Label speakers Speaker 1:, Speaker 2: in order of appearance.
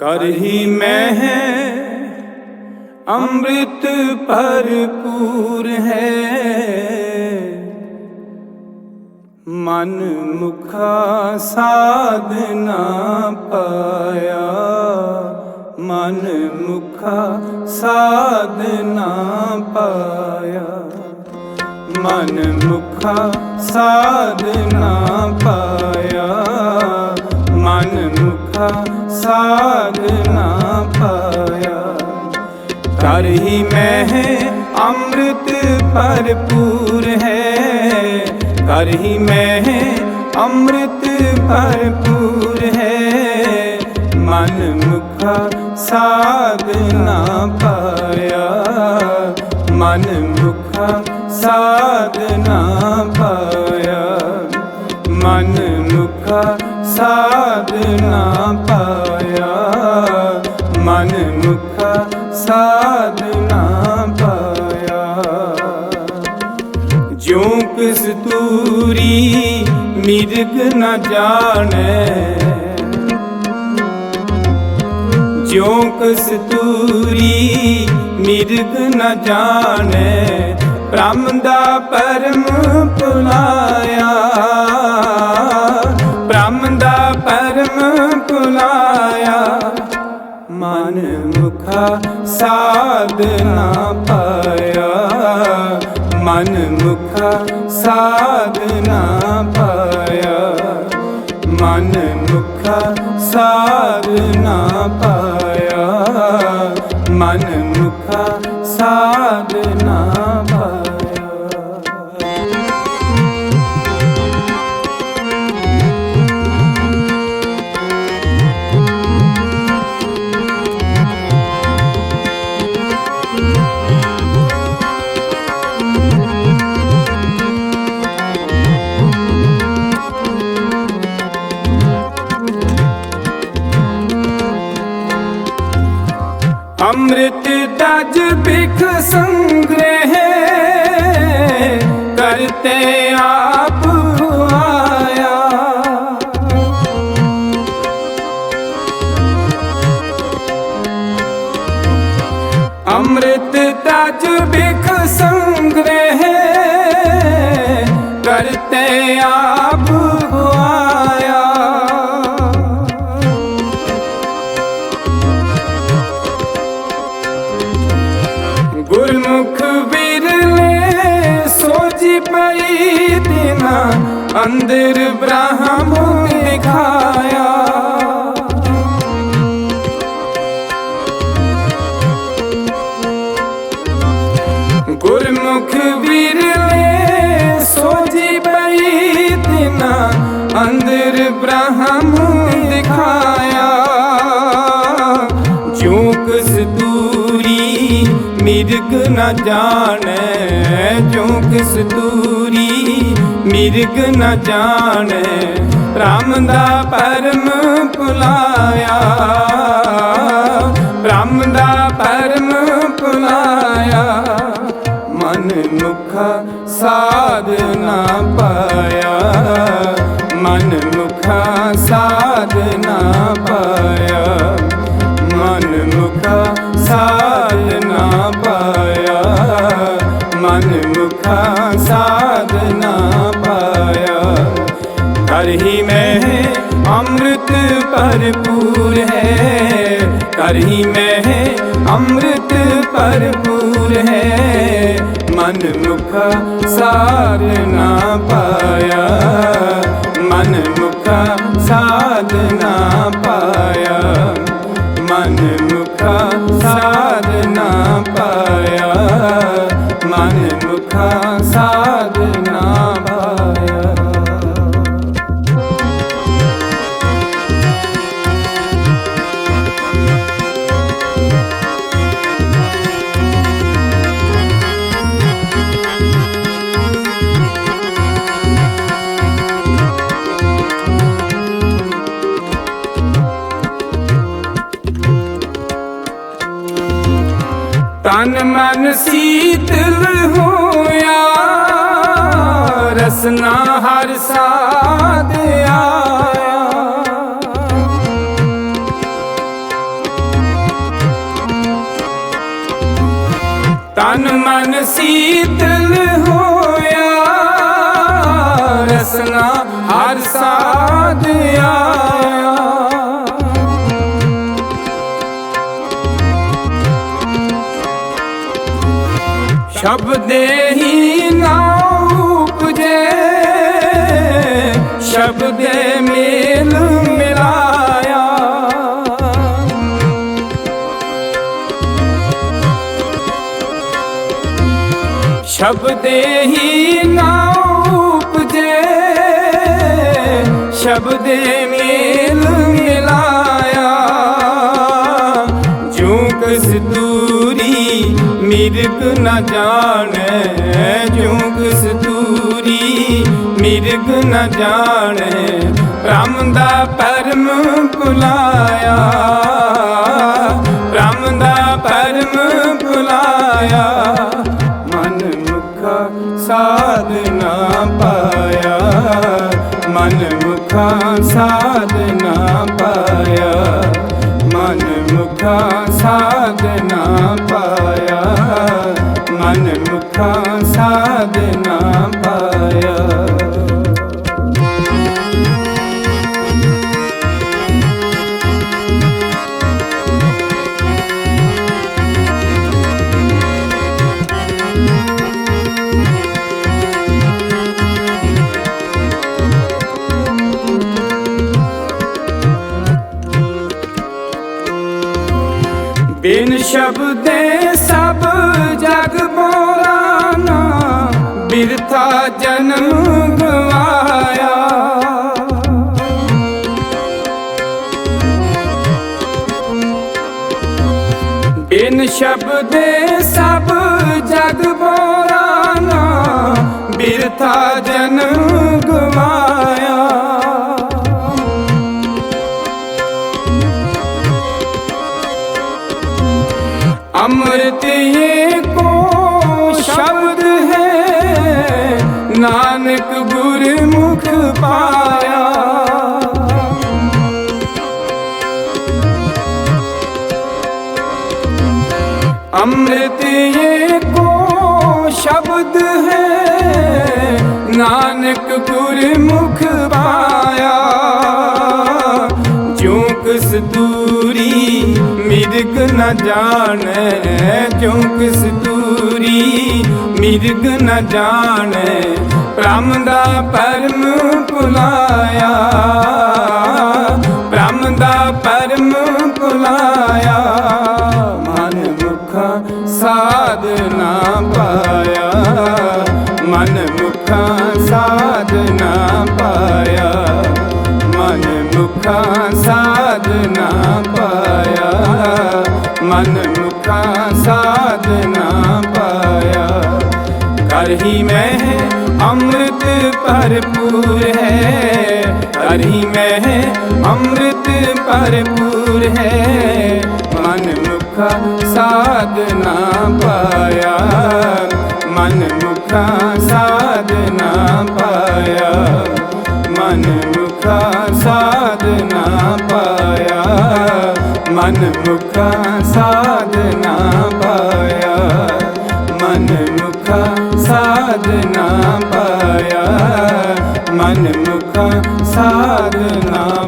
Speaker 1: ਕਰ ਹੀ ਮੈਂ ਹੈ। ਅੰਮ੍ਰਿਤ ਭਰਪੂਰ ਹੈ। ਮਨ ਮੁਖਾ ਸਾਧਨਾ ਪਾਇਆ। ਮਨ ਮੁਖਾ ਸਾਧਨਾ ਪਾਇਆ। ਮਨ ਮੁਖਾ ਸਾਧਨਾ ਪਾਇਆ। ਮਨ ਮੁਖਾ ਸਾਧਨਾ ਪਾਇਆ। ਕਰ ਹੀ ਮੈਂ ਹੈ ਅੰਮ੍ਰਿਤ ਭਰਪੂਰ ਹੈ। ਕਰ ਹੀ ਮੈਂ ਹੈ ਅੰਮ੍ਰਿਤ ਭਰਪੂਰ ਹੈ। ਮਨ ਮੁਖਾ ਸਾਧਨਾ ਪਾਇਆ। ਮਨ ਮੁਖਾ ਸਾਧਨਾ ਪਾਇਆ। ਮਨ ਮੁਖਾ ਸਾਧਨਾ ਪਾਇਆ। ਮਨ ਮੁਖਾ ਸਾਧਨਾ ਪਾਇਆ। ਜਿਉ ਕਸਤੂਰੀ ਮਿਰਗ ਨ ਜਾਣੈ। ਜਿਉ ਕਸਤੂਰੀ ਮਿਰਗ ਨ ਜਾਣੈ। ਬ੍ਰਹਮ ਦਾ ਪਰਮ ਪੁਲਾਇਆ ਸਾਧ ਨਾ ਪਾਇਆ। ਮਨ ਮੁਖਾ ਸਾਧਨਾ ਪਾਇਆ। ਮਨ ਮੁਖਾ ਸਾਧਨਾ ਪਾਇਆ। ਮਨ ਮੁਖਾ ਸਾਧਨਾ ਪਾਇਆ। अमृत दज बिख संग्रह करते आप आया। अमृत दज बिख संग्रह करते आप ਮੁਖ ਵਿਰਲੇ ਸੋਚੀ ਪਈ ਦਿਨਾ ਅੰਦਰ ਬ੍ਰਹਮ ਦਿਖਾਇਆ ਮਿਰਗ ਨ ਜਾਣੈ, ਜਿਉ ਕਸਤੂਰੀ ਮਿਰਗ ਨਾ ਜਾਣੈ। ਰਾਮ ਦਾ ਪਰਮ ਭੁਲਾਇਆ ਬ੍ਰਹਮ ਦਾ ਪਰਮ ਭੁਲਾਇਆ ਮਨ ਸਾਧ ਨਾ ਪਾਇਆ, ਮਨ ਭਰਪੂਰ ਹੈ। ਕਰ ਮੈਂ, ਅੰਮ੍ਰਿਤ ਭਰਪੂਰ ਹੈ। ਮਨ ਮੁਖਾ ਸਾਧਨਾ ਪਾਇਆ। ਮਨ ਮੁਖਾ ਸਾਧਨਾ ਪਾਇਆ। ਮਨ ਮੁਖਾ ਸਾਧ ਮਨ ਸੀਤਲ ਹੋਇਆ ਰਸਨਾ ਹਰ ਸਾਦ ਆਇਆ। ਤਨ ਮਨ ਸੀਤਲ ਸ਼ਬਦੇ ਹੀ ਨਾ ਉਪਜੇ ਸ਼ਬਦੇ ਮੇਲ ਮਿਲਾਇਆ। ਸ਼ਬਦੇ ਹੀ ਨਾ ਉਪਜੇ ਸ਼ਬਦੇ ਮੇਲ ਮਿਰਗ ਨ ਜਾਣੈ ਜੋ ਸਤੂਰੀ ਦੂਰੀ? ਮਿਰਗ ਨ ਜਾਣੈ ਬ੍ਰਹਮ ਦਾ ਪਰਮ ਭੁਲਾਇਆ ਬ੍ਰਹਮ ਦਾ ਪਰਮ ਭੁਲਾਇਆ ਮਨ ਮੁਖਾ ਸਾਧਨਾ ਪਾਇਆ। ਮਨ ਮੁਖਾ ਸਾਧ ਮੁਖਾ ਸਾਧਨਾ ਪਾਇਆ ਮਨ ਮੁਖਾ ਸਾਧਨਾ ਸ਼ਬਦੇ ਸਭ ਜਗ ਬੋਲਾਨਾ ਬਿਰਥਾ ਜਨਮ ਗਵਾਇਆ। ਬਿਨ ਸ਼ਬਦੇ ਸਭ ਜਗ ਬੋਲਾਨਾ ਬਿਰਥਾ ਜਨਮ ਨਾਨਕ ਗੁਰਮੁਖ ਪਾਇਆ। ਅੰਮ੍ਰਿਤ ਇਹ ਕੋ ਸ਼ਬਦ ਹੈ, ਨਾਨਕ ਗੁਰਮੁਖ ਪਾਇਆ। ਜਿਉ ਕਿਸ ਦੂਰੀ ਮਿਰਕ ਨਾ ਜਾਣੈ ਜਿਉ ਕਿਸ ਦੂਰੀ ਮਿਰਗ ਨ ਜਾਣੈ, ਬ੍ਰਹਮ ਦਾ ਪਰਮ ਭੁਲਾਇਆ ਬ੍ਰਹਮ ਦਾ ਪਰਮ ਭੁਲਾਇਆ ਮਨ ਮੁਖਾ ਸਾਧਨਾ ਪਾਇਆ। ਮਨ ਮੁਖਾ ਸਾਧਨਾ ਪਾਇਆ, ਮਨ ਮੁਖਾ ਸਾਧਨਾ ਪਾਇਆ। ਮਨ ਮੁਖਾ ਸਾਧ ਨਾ ਕਰ ਮੈਂ ਅੰਮ੍ਰਿਤ ਭਰਪੂਰ ਹੈ ਕਰ ਮੈਂ ਅੰਮ੍ਰਿਤ ਭਰਪੂਰ ਹੈ ਮਨ ਮੁਖਾ ਸਾਧਨਾ ਪਾਇਆ ਮਨ ਮੁਖਾ ਸਾਧਨਾ ਪਾਇਆ ਮਨ ਮੁਖਾ ਸਾਧਨਾ ਪਾਇਆ ਮਨ ਮੁਖਾ ਸਾਧਨਾ ਪਾਇਆ ਮਨ ਮੁਖਾ ਸਾਧਨਾ ਪਾਇਆ ਮਨ ਮੁਖਾ ਸਾਧਨਾ ਪਾਇਆ